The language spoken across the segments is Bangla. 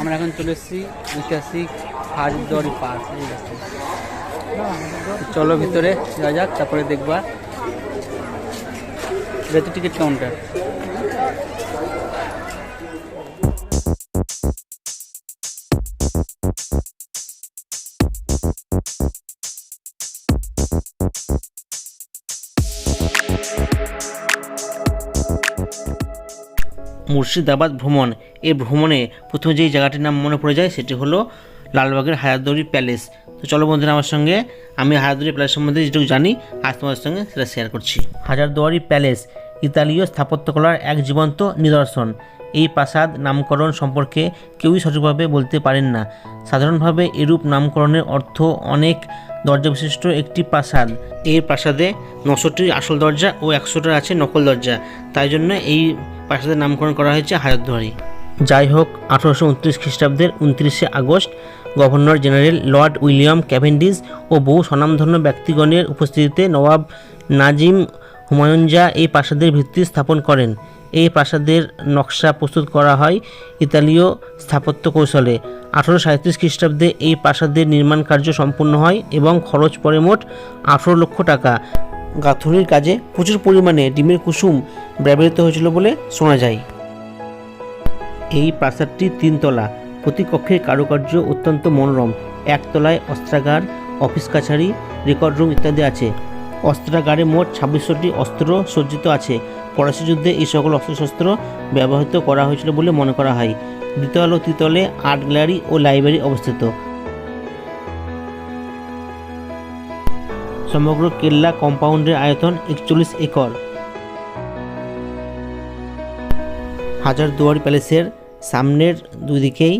আমরা এখন চলে এসেছি ঐতিহাসিক হাজদরি পার্ক। চলো ভিতরে যাওয়া যাক, তারপরে দেখবা রেতু টিকিট কাউন্টার মুর্শিদাবাদ ভ্রমণ। এই ভ্রমণে প্রথমে যেই জায়গাটির নাম মনে পড়ে যায় সেটি হলো লালবাগের হায়াতদৌরি প্যালেস। তো চলো বন্ধুরা আমার সঙ্গে আমি হায়াতদৌরি প্যালেস সম্বন্ধে যেটুকু জানি, আজ তোমাদের সঙ্গে সেটা শেয়ার করছি। হাজারদুয়ারি প্যালেস, ইতালীয় স্থাপত্যকলার এক জীবন্ত নিদর্শন। এই প্রাসাদ নামকরণ সম্পর্কে কেউই সঠিকভাবে বলতে পারেন না। সাধারণভাবে এরূপ নামকরণের অর্থ অনেক দরজা বিশিষ্ট একটি প্রাসাদ। এই প্রাসাদে নশোটি আসল দরজা ও একশোটা আছে নকল দরজা। তাই জন্য এই প্রাসাদের নামকরণ করা হয়েছে হাজারদুয়ারি যাই হোক, আঠারোশো উনত্রিশ খ্রিস্টাব্দের উনত্রিশে August, governor general lord William Cavendish ও বহু স্বনামধন্য ব্যক্তিগণের উপস্থিতিতে নবাব নাজিম হুমায়ুনজা এই প্রাসাদের ভিত্তি স্থাপন করেন। এই প্রাসাদের নকশা প্রস্তুত করা হয় ইতালীয় স্থাপত্য কৌশলে। আঠারো সাঁত্রিশ খ্রিস্টাব্দে এই প্রাসাদের নির্মাণ কার্য সম্পূর্ণ হয় এবং খরচ পড়ে মোট আঠারো লক্ষ টাকা। গাঁথুনির কাজে প্রচুর পরিমাণে ডিমের কুসুম ব্যবহৃত হয়েছিল বলে শোনা যায়। এই প্রাসাদটি তিনতলা প্রতি কক্ষের কারুকার্য অত্যন্ত মনোরম। একতলায় অস্ত্রাগার, অফিস কাছারি, রেকর্ড রুম ইত্যাদি আছে। অস্ত্রাগারে মোট ছাব্বিশশোটি অস্ত্র সজ্জিত আছে। ফরাসি যুদ্ধে এই সকল অস্ত্রশস্ত্র ব্যবহৃত করা হয়েছিল বলে মনে করা হয়। দ্বিতল ও তৃতলে আর্ট গ্যালারি ও লাইব্রেরি অবস্থিত। সমগ্র কেল্লা কম্পাউন্ডের আয়তন একচল্লিশ একর। হাজারদুয়ারি প্যালেসের সামনের দুই দিকেই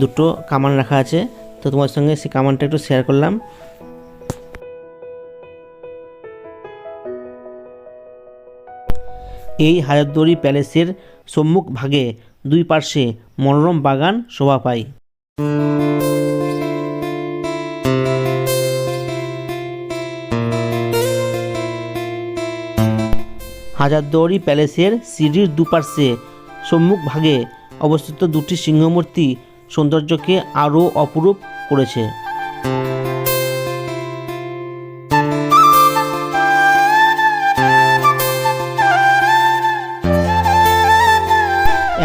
দুটো কামান রাখা আছে। তো তোমার সঙ্গে সেই কামানটা একটু শেয়ার করলাম। এই হাজারদুয়ারি প্যালেসের সম্মুখ ভাগে দুই পার্শ্বে মনোরম বাগান শোভা পায়। হাজারদুয়ারি প্যালেসের সিঁড়ির দুপার্শ্বে সম্মুখ ভাগে অবস্থিত দুটি সিংহমূর্তি সৌন্দর্যকে আরও অপরূপ করেছে।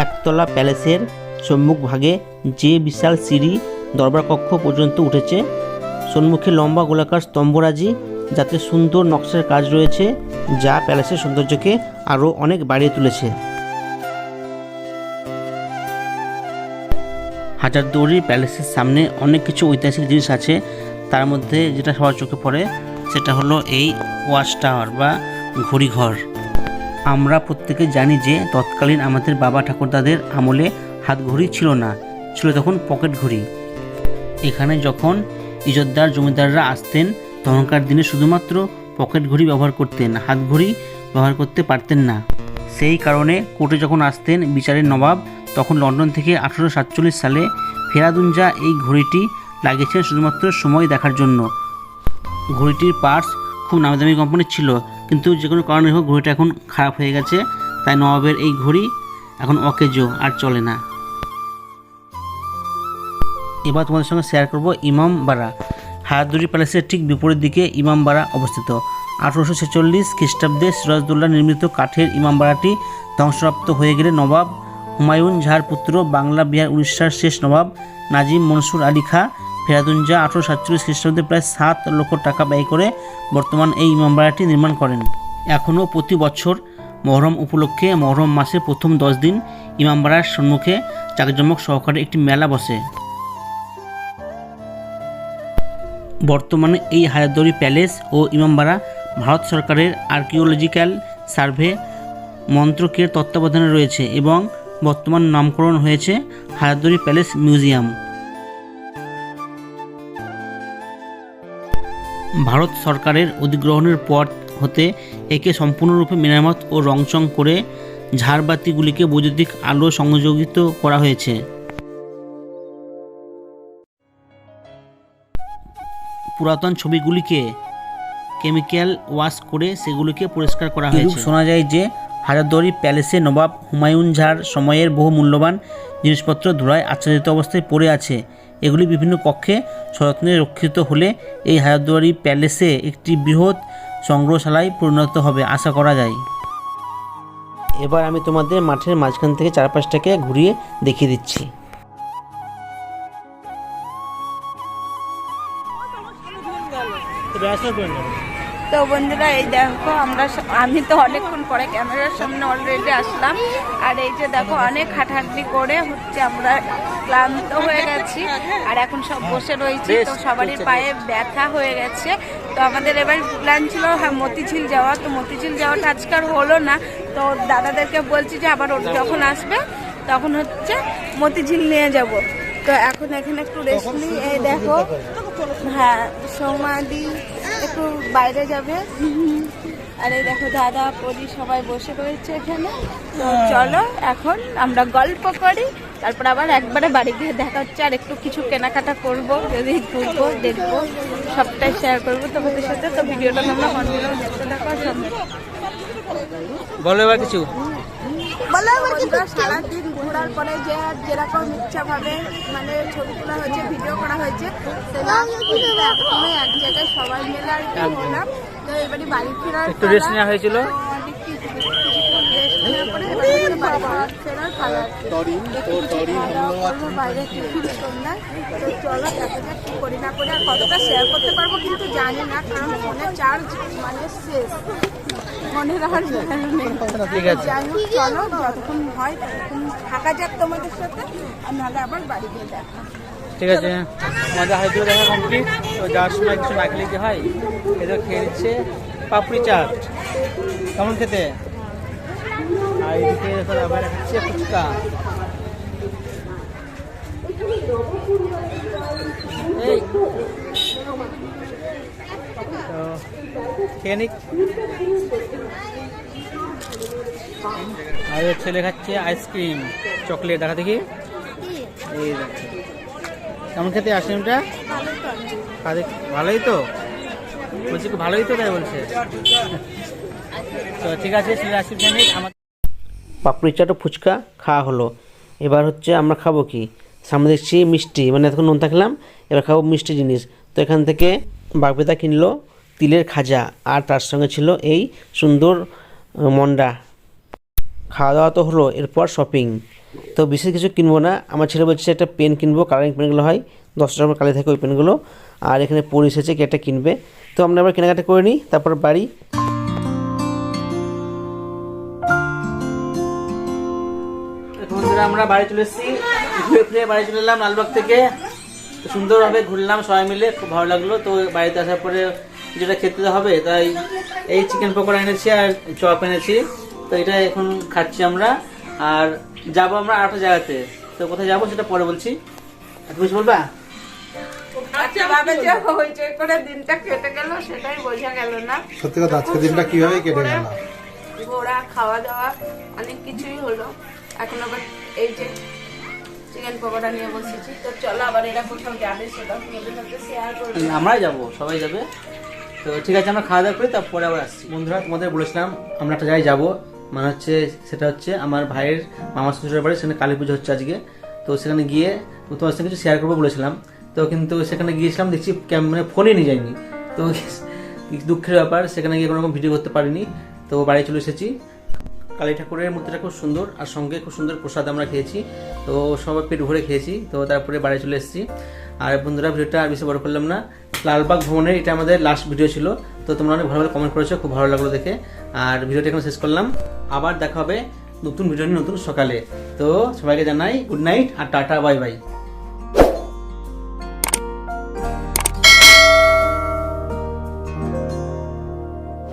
একতলা প্যালেসের সম্মুখ ভাগে যে বিশাল সিঁড়ি দরবার কক্ষ পর্যন্ত উঠেছে সম্মুখে লম্বা গোলাকার স্তম্ভরাজি, যাতে সুন্দর নকশার কাজ রয়েছে। যা প্যালেসের সৌন্দর্যকে আরও অনেক বাড়িয়ে তুলেছে। হাজারদুয়ারি প্যালেসের সামনে অনেক কিছু ঐতিহাসিক জিনিস আছে। তার মধ্যে যেটা সবার চোখে পড়ে, সেটা হলো এই ওয়াচ টাওয়ার বা ঘড়িঘর। আমরা প্রত্যেকে জানি যে তৎকালীন আমাদের বাবা ঠাকুরদাদের আমলে হাত ঘড়ি ছিল না, ছিল তখন পকেট ঘড়ি। এখানে যখন ইজতদার, জমিদাররা আসতেন, তখনকার দিনে শুধুমাত্র পকেট ঘড়ি ব্যবহার করতেন, হাত ঘড়ি ব্যবহার করতে পারতেন না। সেই কারণে কোর্টে যখন আসতেন বিচারের নবাব, তখন লন্ডন থেকে আঠারোশো সাতচল্লিশ সালে ফেরাদুঞ্জা এই ঘড়িটি লাগিয়েছেন শুধুমাত্র সময় দেখার জন্য। ঘড়িটির পার্টস খুব নামি দামি কোম্পানির ছিল, কিন্তু যে কোনো কারণে হোক ঘড়িটা এখন খারাপ হয়ে গেছে, তাই নবাবের এই ঘড়ি এখন অকেজো আর চলে না। এবার তোমাদের সঙ্গে শেয়ার করব ইমামবাড়া হায়াতুরি প্যালেসের ঠিক বিপরীত দিকে ইমামবাড়া অবস্থিত। আঠারোশো ছেচল্লিশ খ্রিস্টাব্দে সিরাজদৌল্লা নির্মিত কাঠের ইমামবাড়াটি ধ্বংসপ্রাপ্ত হয়ে গেলে নবাব হুমায়ুন ঝার পুত্র বাংলা বিহার উড়িষ্যার শেষ নবাব নাজিম মনসুর আলী খা ফেরাদুঞ্জা আঠারোশো সাতচল্লিশ খ্রিস্টাব্দে প্রায় সাত লক্ষ টাকা ব্যয় করে বর্তমান এই ইমামবাড়াটি নির্মাণ করেন। এখনও প্রতি বছর মহরম উপলক্ষে মহরম মাসের প্রথম দশ দিন ইমামবাড়ার সম্মুখে জাঁকজমক সহকারে একটি মেলা বসে। বর্তমানে এই হাজারদুয়ারি প্যালেস ও ইমামবাড়া ভারত সরকারের আর্কিওলজিক্যাল সার্ভে মন্ত্রকের তত্ত্বাবধানে রয়েছে এবং বর্তমান নামকরণ হয়েছে হাজারদুয়ারি প্যালেস মিউজিয়াম। ভারত সরকারের অধিগ্রহণের পর হতে একে সম্পূর্ণরূপে মেরামত ও রংচং করে ঝাড়বাতিগুলিকে বৈদ্যুতিক আলো সংযোজিত করা হয়েছে। পুরাতন ছবিগুলিকে কেমিক্যাল ওয়াশ করে সেগুলিকে পরিষ্কার করা হয়েছে। শোনা যায় যে হাজারদুয়ারি প্যালেসে নবাব হুমায়ুন ঝার সময়ের বহু মূল্যবান জিনিসপত্র ধুলায় আচ্ছাদিত অবস্থায় পড়ে আছে। এগুলি বিভিন্ন কক্ষে সযত্নে রক্ষিত হলে এই হাজারদুয়ারি প্যালেসে একটি বৃহৎ সংগ্রহশালায় পরিণত হবে আশা করা যায়। এবার আমি তোমাদের মাঠের মাঝখান থেকে চারপাশটাকে ঘুরিয়ে দেখিয়ে দিচ্ছি। তো বন্ধুরা এই দেখো আমরা আমি তো অনেকক্ষণ পরে ক্যামেরার সামনে অলরেডি আসলাম। আর এই যে দেখো অনেক হাঁটাহাঁটি করে হচ্ছে আমরা ক্লান্ত হয়ে গেছি। আর এখন সব বসে রয়েছি তো সবারই পায়ে ব্যথা হয়ে গেছে। তো আমাদের এবার প্ল্যান ছিল হ্যাঁ মতিঝিল যাওয়া। তো মতিঝিল যাওয়াটা আজকাল হলো না। তো দাদাদেরকে বলছি যে আবার ওর যখন আসবে তখন হচ্ছে মতিঝিল নিয়ে যাব। তো এখন এখানে একটু রেস্ট নিই। এই দেখো হ্যাঁ সৌমাদি একটু বাইরে যাবে। আর দেখো দাদা, পরি সবাই বসে রয়েছে এখানে। তো চলো, এখন আমরা গল্প করি, তারপর আবার একবারে বাড়ি গিয়ে দেখা হচ্ছে। আর একটু কিছু কেনাকাটা করব, যদি ঘুরবো, দেখব, সবটাই শেয়ার করব তোমাদের সাথে। তো ভিডিওটা তোমরা কন্টিনিউ দেখতে থাকো বলো এবার কিছু। সারাদিন ঘোরার পরে যে যেরকম ইচ্ছা ভাবে মানে ছবি তোলা হয়েছে ভিডিও করা হয়েছে একসময় এক জায়গায় সবাই মিলে আর কি হলাম। তো এবারে বাড়ি ফেরার একটু রেস্ট নেওয়া হয়েছিল? কতটা শেয়ার করতে পারব কিন্তু জানি না কারণ ফোনে চার্জ মানে শেষ। Value নেই। ঠিক আছে। চলো যতক্ষণ হয় ততক্ষণ থাকা যাক তোমাদের সাথে আর নাহলে আবার বাড়ি গিয়ে দেখা। ঠিক আছে। আমাদের হাইদ্র দেখা কমপ্লিট তো যাওয়ার সময় কিছু না খেলে কি হয় এটা খেয়ে দিচ্ছে পাপড়ি চাট। কেমন খেতে? আর এদিকে আবার হচ্ছে ফুচকা। এই। তো খেয়ে নিক। আর ছেলে খাচ্ছে আইসক্রিম, চকলেট, দেখা দেখি। কেমন খেতে আইসক্রিমটা? ভালোই তো? বলছি ভালোই তো তাই বলছে। তো ঠিক আছে ছেলে আইসক্রিম আমার পাপড়ি চাট ফুচকা খাওয়া হলো। এবার হচ্ছে আমরা খাব কি? সামনে দেখছি মিষ্টি মানে এতক্ষণ নোনতা খেলাম, এবার খাব মিষ্টি জিনিস। তো এখান থেকে বাগবেদা কিনলো তিলের খাজা, আর তার সঙ্গে ছিল এই সুন্দর মন্ডা। খাওয়া দাওয়া তো হলো, এরপর শপিং তো বিশেষ কিছু কিনবো না। আমার ছেলে বলছে, একটা পেন কিনবো কালারিং পেনগুলো হয়। দশ টাকা কালি থাকে ওই পেনগুলো আর এখানে পড়ে এসেছে, কি একটা কিনবে। তো আমরা আবার কেনাকাটা করে নিই, তারপর বাড়ি। আমরা বাড়ি চলে এসেছি। ঘুরে ফিরে বাড়ি চলে এলাম লালবাগ থেকে। সুন্দরভাবে ঘুরলাম সবাই মিলে, খুব ভালো লাগল। তো বাড়িতে আসার পরে যেটা খেতে হবে, তাই এই চিকেন পকোড়া এনেছি আর চপ এনেছি। তো এটা এখন খাচ্ছি আমরা। আর যাব আমরা আরেকটা জায়গাতে। তো কোথায় যাব সেটা পরে বলছি। তুমি কিছু বলবা? আচ্ছা দিনটা কেটে গেল সেটাই বোঝা গেল না। সত্যি কথা আজকে দিনটা কীভাবে কেটে গেল? ঘোরা খাওয়া দাওয়া অনেক কিছুই হলো। এখন আবার এই যে চিকেন পকোড়া নিয়ে বসেছি। তো চলো আবার এরা কোথাও যাবে সেটা তোমাদের সাথে শেয়ার করব। আমরাই যাব সবাই যাবে। তো ঠিক আছে আমরা খাওয়া দাওয়া করি তারপরে আবার আসছি। বন্ধুরা তোমাদের বলেছিলাম আমরা একটা জায়গায় যাব। মানে হচ্ছে, সেটা হচ্ছে আমার ভাইয়ের মামা শ্বশুরের বাড়ি, সেখানে কালী পুজো হচ্ছে আজকে। তো সেখানে গিয়ে তোমার সঙ্গে কিছু শেয়ার করব বলেছিলাম। তো কিন্তু সেখানে গিয়েছিলাম, দেখছি মানে ফোনে নিয়ে যায়নি তো দুঃখের ব্যাপার, সেখানে গিয়ে কোনো রকম ভিডিও করতে পারিনি। তো বাড়ি চলে এসেছি। কালী ঠাকুরের মূর্তিটা খুব সুন্দর, আর সঙ্গে খুব সুন্দর প্রসাদ আমরা খেয়েছি। তো সবাই পেট ভরে খেয়েছি, তো তারপরে বাড়ি চলে এসেছি। আর বন্ধুরা, ভিডিওটা আর বেশি বড় করলাম না। লালবাগ ভ্রমণের এটা আমাদের লাস্ট ভিডিও ছিল। তো তোমরা অনেক ভালো ভালো কমেন্ট করেছ, খুব ভালো লাগল দেখে। আর ভিডিওটা এখন শেষ করলাম। আবার দেখা হবে নতুন ভিডিও নিয়ে নতুন সকালে। তো সবাইকে জানাই গুড নাইট আর টাটা বাই বাই